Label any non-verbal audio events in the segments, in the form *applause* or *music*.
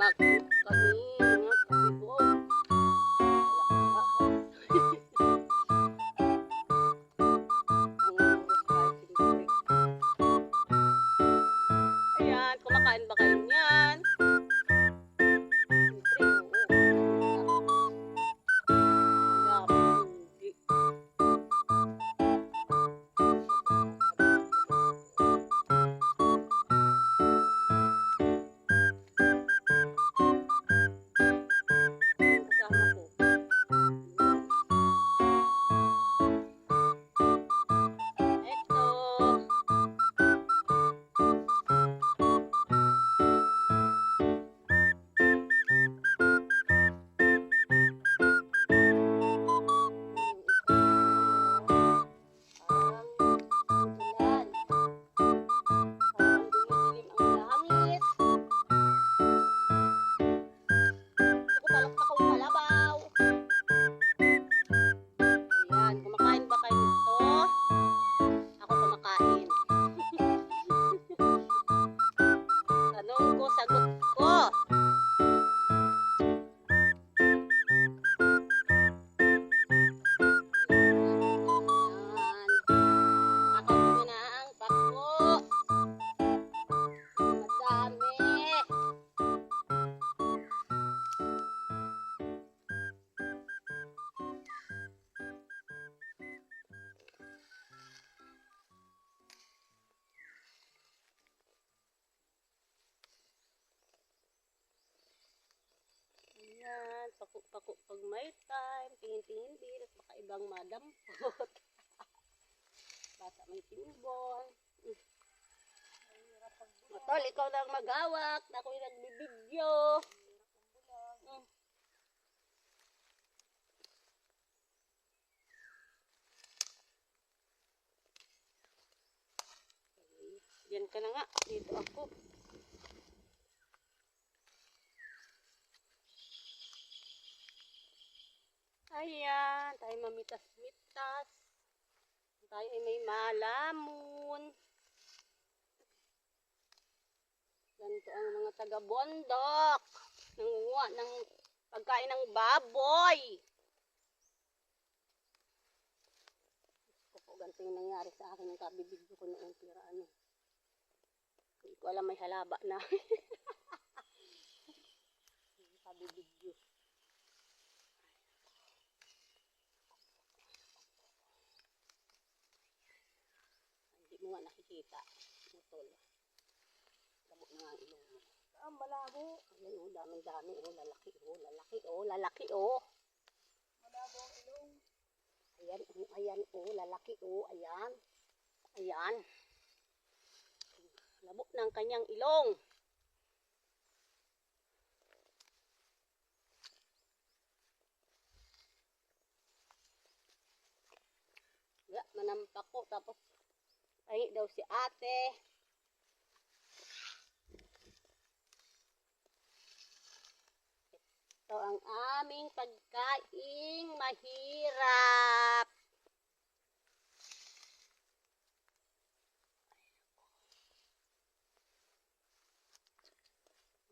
Mag-cook kami mga kapibot. Ayan, kumakain ba kayo pako-pako pag may time, tingin-tingin din, at baka ibang madampot. *laughs* Basa may timbon. Matol, ikaw na ang maghawak, na ako'y nagbibidyo. Mm. Diyan ka na nga, dito ako. Ayan, tayo mamitas-mitas. Tayo ay may malamon. Ganito ang mga taga-bondok. Nangunguha ng pagkain ng baboy. Ko ganito yung nangyari sa akin. Yung kabibigyo ko noong tira ano. Hindi ko alam may halaba na. *laughs* Yung kabibigyo. Hindi mo nakikita. Mutol. Labo na ang ilong mo. Ah, malabo. Ayan o, daming dami o, lalaki o, lalaki o, lalaki o. Malabo ang ilong. Ayan o, ayan o, lalaki o, ayan. Ayan. Labo ng kanyang ilong. Manampak ko. Tapos, ay daw si ate. Ito ang aming pagkaing mahirap.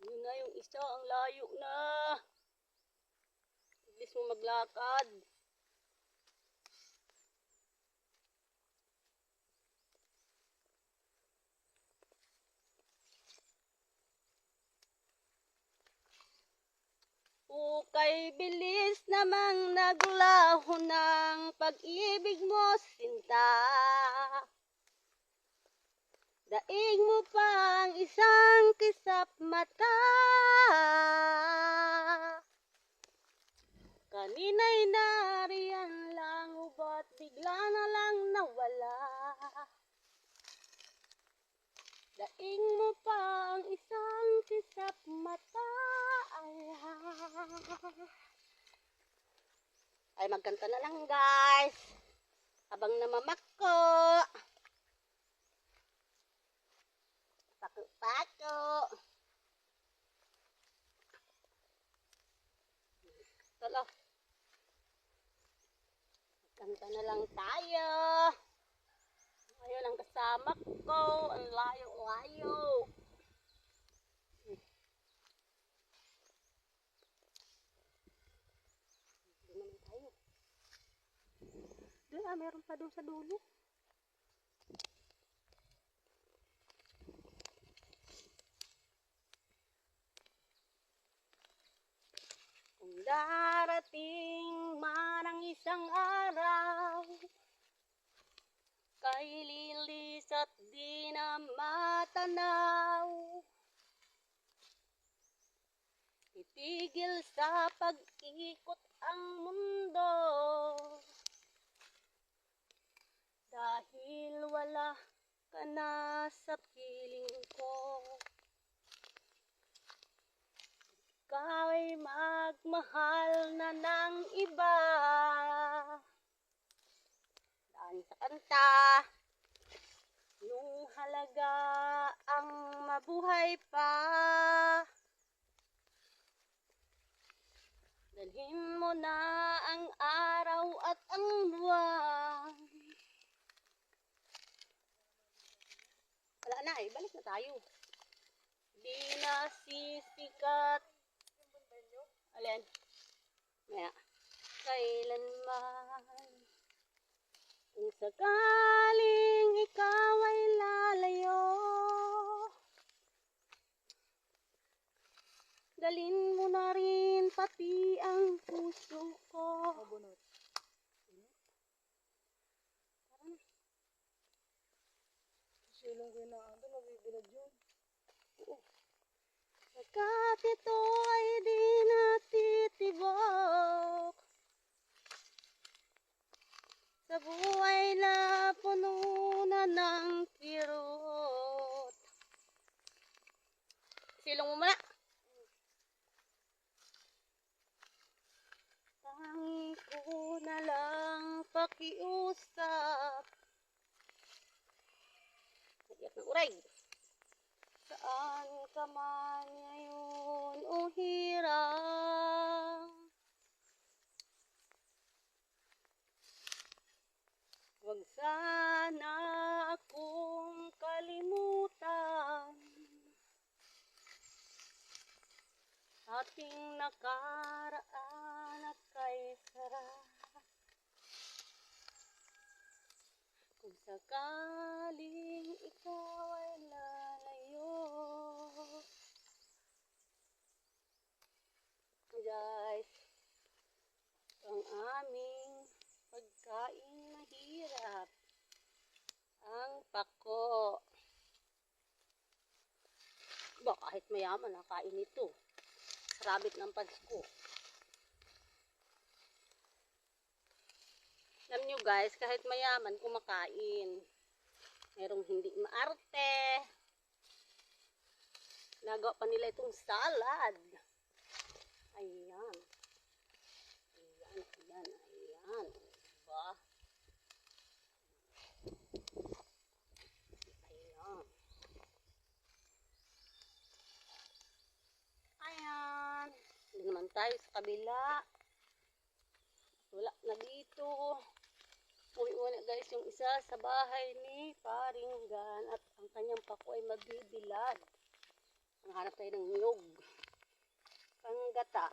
Yun na yung isa, ang layo na. Bilis mo maglakad. Ukay bilis namang naglaho ng pag-ibig mo, sinta. Daig mo pa ang isang kisap mata. Kanina'y nariyan lang, ubat bigla na lang nawala. Daing mo pa ang isang kisap mata. Ay, ay magkanta na lang guys. Habang namamako. Pako-pako. Tolo. Magkanta na lang tayo. Ayaw lang kasama ko. Ang layo-layo. Doon ah, meron pa doon sa dulo. Kung darating man ang isang araw Kay lilis at di na matanaw. Itigil sa pag-ikot ang mundo. Dahil wala ka na sa piling ko. Ikaw ay magmahal na ng iba kanta. Nung halaga ang mabuhay pa. Dalhin mo na ang araw at ang buwan. Wala na eh, balik na tayo. Di na sisikat. Alin? Maya. Kailanman kung sakaling ikaw ay lalayo Dalin mo na rin pati ang puso ko Mabunot. Silong ko na ando, nabibilad yun. Pagkat ito ay di natitibay pakiusap. Iyak ng uray. Saan ka man ngayon o hirang? Huwag sana akong kalimutan Ating nakaraan at kay sarap Kung sakaling ikaw ay lalayo Guys, ang aming pagkain mahirap ang pako. Ba, kahit mayaman, nakain ito. Sarabit ng Pasko. Alam nyo guys, kahit mayaman, kumakain. Merong hindi maarte. Nagawa pa nila itong salad. Ayan. Ayan, ayan, ayan. Diba? Ayan. Ayan. Hindi naman tayo sa kabila. Wala na Uwi na guys yung isa sa bahay ni Paringgan at ang kanyang pako ay mabibilad. Ang hanap tayo ng niyog. Panggata.